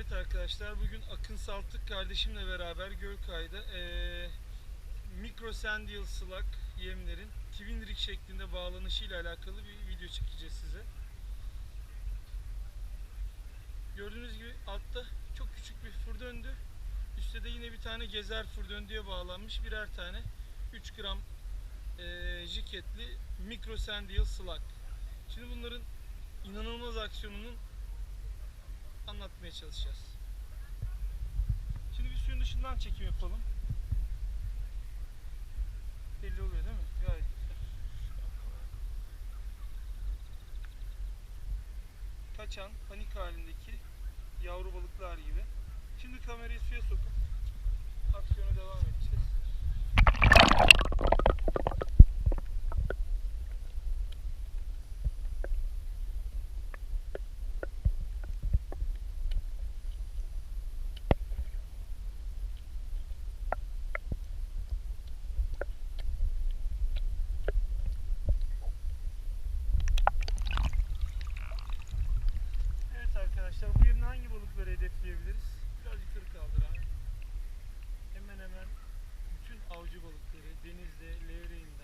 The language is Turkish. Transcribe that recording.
Evet arkadaşlar bugün Akın Saltık kardeşimle beraber Gölkay'da eee mikro sandal slug yemlerin twin rig şeklinde bağlanışı ile alakalı bir video çekeceğiz size. Gördüğünüz gibi altta çok küçük bir fır döndü. Üstte de yine bir tane gezer fır döndüye bağlanmış birer tane 3 gram eee jiketli mikro sandal slug. Şimdi bunların inanılmaz aksiyonunun anlatmaya çalışacağız. Şimdi bir suyun dışından çekim yapalım. Belli oluyor değil mi? Gayet. Kaçan, panik halindeki yavru balıklar gibi. Şimdi kamerayı Evet arkadaşlar bu yerine hangi balıkları hedefleyebiliriz? Biraz yukarı kaldır abi. Hemen hemen bütün avcı balıkları denizde, levreğinde,